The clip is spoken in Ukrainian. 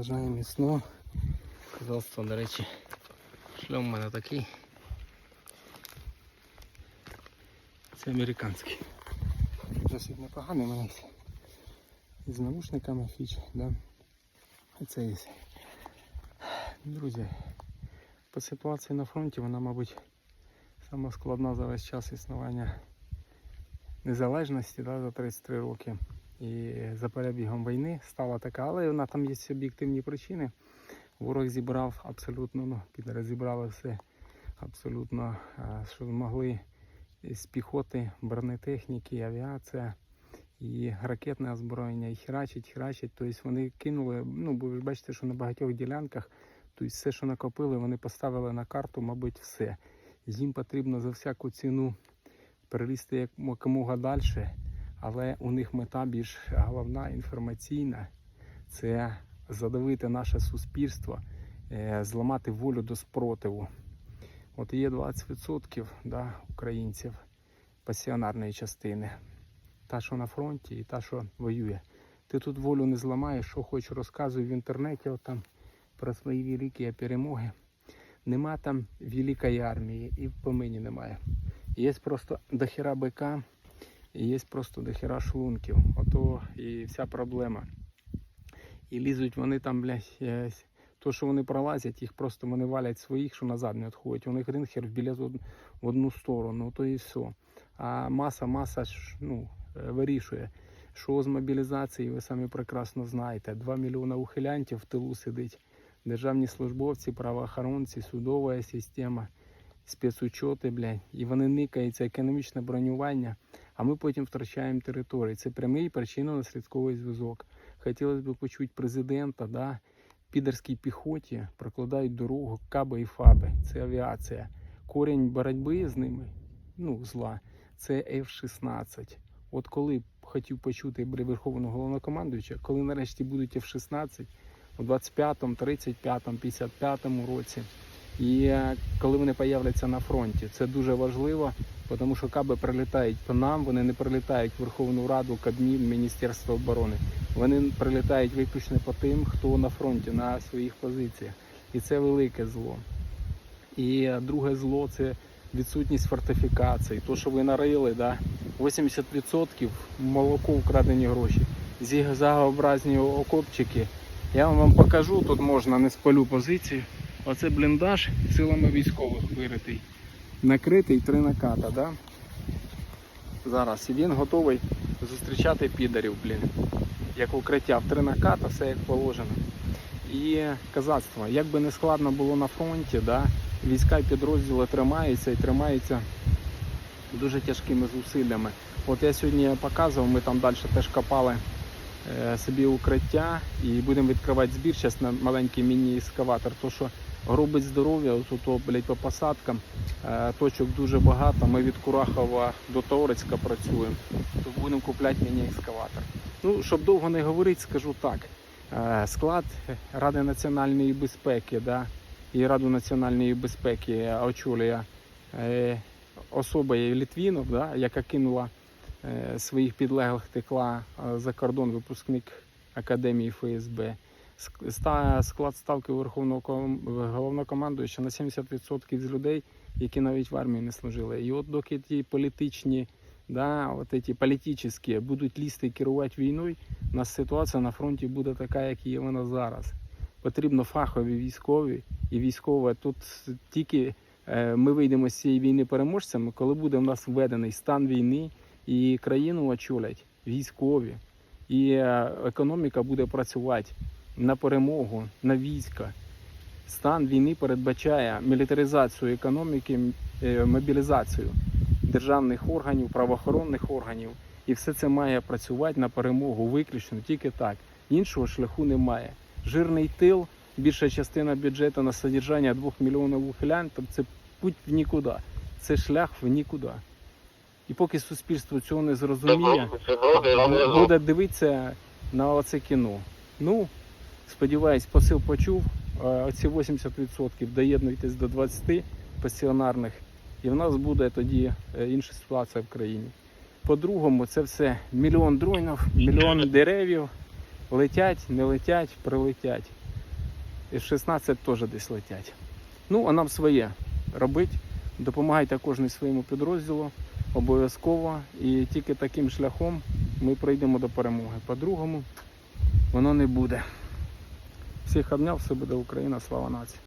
Бажаю міцно. Казалство, до речі, шльом у мене такий. Це американський. Досить непоганий мене. З наушниками фіч, да? Це є. Друзі, по ситуації на фронті вона, мабуть, сама складна за весь час існування незалежності да, за 33 роки. І за перебігом війни стала така, але вона там є об'єктивні причини. Ворог зібрав абсолютно, ну, підери зібрали все абсолютно, е, що змогли з піхоти, бронетехніки, авіація і ракетне озброєння, і херачить, херачить. Тобто вони кинули, ну, бо ви бачите, що на багатьох ділянках, тобто все, що накопили, вони поставили на карту, мабуть, все. Їм потрібно за всяку ціну перелізти як якомога далі, але у них мета більш головна інформаційна це задавити наше суспільство, е, зламати волю до спротиву. От є 20% да, українців пасіонарної частини. Та, що на фронті, і та, що воює. Ти тут волю не зламаєш, що хочеш, розказуй в інтернеті от там про свої великі перемоги. Нема там великої армії і в помині немає. Є просто дохера бика, і є просто дохера шлунків. Ото і вся проблема. І лізуть вони там, блядь, то, що вони пролазять, їх просто вони валять своїх, що назад не відходять. У них ринхер білет в одну сторону, то і все. А маса, маса ну, е, вирішує. Що з мобілізації, ви самі прекрасно знаєте. 2 мільйони ухилянтів в тилу сидить. Державні службовці, правоохоронці, судова система, спецучоти, блядь. І вони никають, економічне бронювання, а ми потім втрачаємо території. Це прямий причинно-наслідковий зв'язок. Хотілося б почути президента, да, підерській піхоті прокладають дорогу каби і фаби. Це авіація. Корінь боротьби з ними, ну, зла, це F-16. От коли б хотів почути Верховного головнокомандуюча, коли нарешті будуть F-16 у 25-му, 35-му, 55-му році. І е, коли вони появляться на фронті, це дуже важливо, тому що каби прилітають по нам, вони не прилітають в Верховну Раду, Кабмін, Міністерство оборони. Вони прилітають виключно по тим, хто на фронті, на своїх позиціях. І це велике зло. І е, друге зло це відсутність фортифікацій. То, що ви нарили, да? 80% молоко вкрадені гроші. Зігзагообразні окопчики. Я вам покажу, тут можна не спалю позицію. Оце бліндаж силами військових виритий. Накритий три наката, да? Зараз. Він готовий зустрічати підарів, блін. Як укриття в три наката, все як положено. І казацтво, як би не складно було на фронті, да, війська і підрозділи тримаються і тримаються дуже тяжкими зусиллями. От я сьогодні показував, ми там далі теж копали собі укриття і будемо відкривати збір зараз на маленький міні-ескаватор. То що гробить здоров'я, то, блядь, по посадкам. Е, точок дуже багато. Ми від Курахова до Торецька працюємо. То будемо купляти міні-ескаватор. Ну, щоб довго не говорити, скажу так. Е, Склад Ради національної безпеки да, і Раду національної безпеки очолює е, особа є Літвінов, да, яка кинула е, своїх підлеглих текла е, за кордон випускник Академії ФСБ. Склад ставки Верховного ком- головнокомандуюча на 70% з людей, які навіть в армії не служили. І от доки ті політичні, да, от ті політичні будуть лізти і керувати війною, у нас ситуація на фронті буде така, як є вона зараз. Потрібно фахові військові і військове. Тут тільки е, ми вийдемо з цієї війни переможцями, коли буде в нас введений стан війни і країну очолять військові, і е, економіка буде працювати на перемогу, на війська. Стан війни передбачає мілітаризацію економіки, е, мобілізацію державних органів, правоохоронних органів. І все це має працювати на перемогу виключно тільки так. Іншого шляху немає. Жирний тил, більша частина бюджету на содержання 2 мільйонів ухилян, то це путь в нікуди. Це шлях в нікуди. І поки суспільство цього не зрозуміє, буде дивитися на оце кіно. Ну, сподіваюсь, посил почув. Е, Оці 80% доєднуйтесь до 20 пасіонарних, і в нас буде тоді е, інша ситуація в країні. По-другому, це все мільйон дронів, мільйон деревів летять, не летять, прилетять. F-16 теж десь летять. Ну, а нам своє робить. Допомагайте кожній своєму підрозділу обов'язково. І тільки таким шляхом ми прийдемо до перемоги. По-другому воно не буде. Всіх обняв, все буде Україна, слава нації.